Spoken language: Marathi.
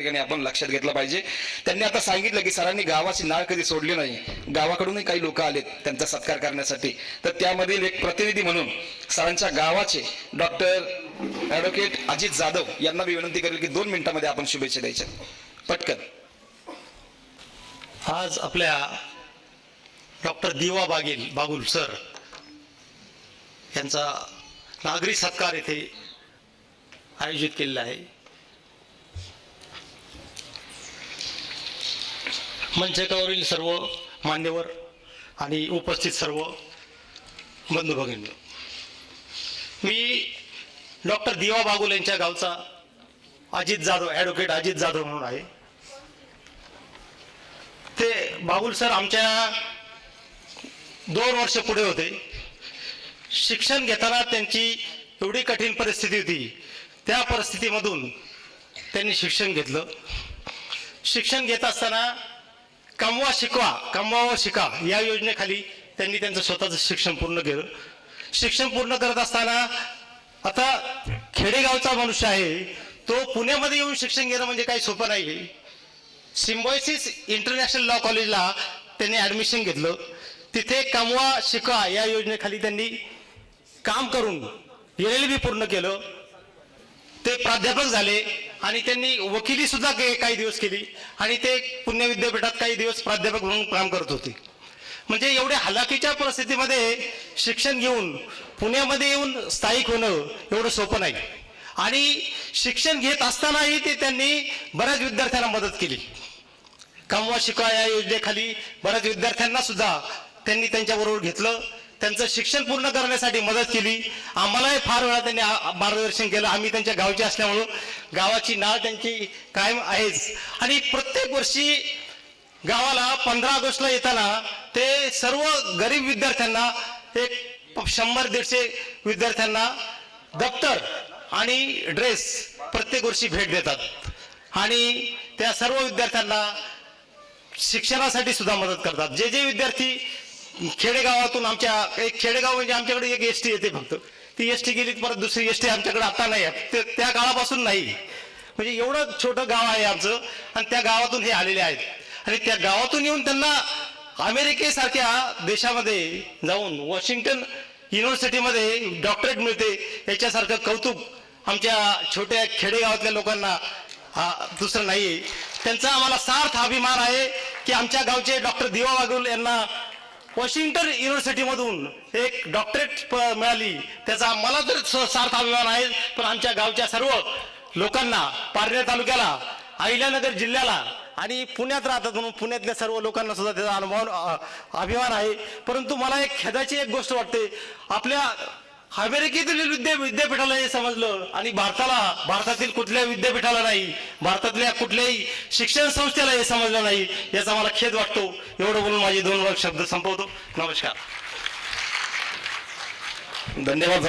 ठिकाणी आपण लक्षात घेतलं पाहिजे. त्यांनी आता सांगितलं की सरांनी गावाची नाळ कधी सोडली नाही. गावाकडूनही काही लोक आलेत त्यांचा सत्कार करण्यासाठी. तर त्यामधील एक प्रतिनिधी म्हणून सरांच्या गावाचे डॉक्टर ॲडव्होकेट अजित जाधव यांना मी विनंती करेल की दोन मिनिटांमध्ये आपण शुभेच्छा द्यायच्या. पटकन. आज आपल्या डॉक्टर दिवा बागेल बागुल सर यांचा नागरी सत्कार येथे आयोजित केलेला आहे. मंचकावरील सर्व मान्यवर आणि उपस्थित सर्व बंधू भगिनी मी डॉक्टर दिवा बागुल यांच्या गावचा अजित जाधव ॲडव्होकेट अजित जाधव म्हणून आहे. ते बागुल सर आमच्या दोन वर्ष पुढे होते. शिक्षण घेताना त्यांची एवढी कठीण परिस्थिती होती. त्या परिस्थितीमधून त्यांनी शिक्षण घेतलं. शिक्षण घेत असताना कमवा शिकवा कमवा व शिका या योजनेखाली त्यांनी त्यांचं स्वतःचं शिक्षण पूर्ण केलं. शिक्षण पूर्ण करत असताना आता खेडेगावचा मनुष्य आहे तो पुण्यामध्ये येऊन शिक्षण घेणं म्हणजे काही सोपं नाही सिम्बॉयसिस इंटरनॅशनल लॉ कॉलेजला त्यांनी ॲडमिशन घेतलं. तिथे कमवा शिका या योजनेखाली त्यांनी काम करून एल एल बी पूर्ण केलं. ते प्राध्यापक झाले. आणि त्यांनी वकिली सुद्धा काही दिवस केली. आणि ते पुणे विद्यापीठात काही दिवस प्राध्यापक म्हणून काम करत होते. म्हणजे एवढ्या हलाखीच्या परिस्थितीमध्ये शिक्षण घेऊन पुण्यामध्ये येऊन स्थायिक होणं एवढं सोपं नाही. आणि शिक्षण घेत असतानाही ते त्यांनी बऱ्याच विद्यार्थ्यांना मदत केली. कमवा शिका या योजनेखाली बऱ्याच विद्यार्थ्यांना सुद्धा त्यांनी त्यांच्याबरोबर घेतलं. त्यांचं शिक्षण पूर्ण करण्यासाठी मदत केली. आम्हालाही फार वेळा त्यांनी मार्गदर्शन केलं. आम्ही त्यांच्या गावचे असल्यामुळं गावाची नाळ त्यांची कायम आहेच. आणि प्रत्येक वर्षी गावाला पंधरा ऑगस्टला येताना ते सर्व गरीब विद्यार्थ्यांना एक शंभर दीडशे विद्यार्थ्यांना दप्तर आणि ड्रेस प्रत्येक वर्षी भेट देतात. आणि त्या सर्व विद्यार्थ्यांना शिक्षणासाठी सुद्धा मदत करतात. जे जे विद्यार्थी खेडेगावातून आमच्या एक खेडेगाव म्हणजे आमच्याकडे एक एस टी येते फक्त. ती एस टी गेली परत दुसरी एस टी आमच्याकडे आता नाही आहे. त्या काळापासून नाही म्हणजे एवढं छोटं गाव आहे आमचं आणि त्या गावातून हे आलेले आहेत. आणि त्या गावातून येऊन त्यांना अमेरिकेसारख्या देशामध्ये जाऊन वॉशिंग्टन युनिव्हर्सिटीमध्ये डॉक्टरेट मिळते. याच्यासारखं कौतुक आमच्या छोट्या खेडेगावातल्या लोकांना हा दुसरं नाही त्यांचा आम्हाला सार्थ अभिमान आहे की आमच्या गावचे डॉक्टर दिवा वाघुल यांना वॉशिंग्टन युनिव्हर्सिटीमधून एक डॉक्टरेट प- मिळाली. त्याचा मला तर स- सार्थ अभिमान आहे पण आमच्या गावच्या सर्व लोकांना पारनेर तालुक्याला अहिल्यानगर जिल्ह्याला आणि पुण्यात राहतात म्हणून पुण्यातल्या सर्व लोकांना सुद्धा त्याचा अनुभव अभिमान आहे. परंतु मला एक खेदाची एक गोष्ट वाटते. आपल्या अमेरिकेतील विद्या विद्यापीठाला हे समजलं आणि भारताला भारतातील कुठल्याही विद्यापीठाला नाही भारतातल्या कुठल्याही शिक्षण संस्थेला हे समजलं नाही याचा मला खेद वाटतो. एवढं बोलून माझे दोन शब्द संपवतो. नमस्कार. धन्यवाद.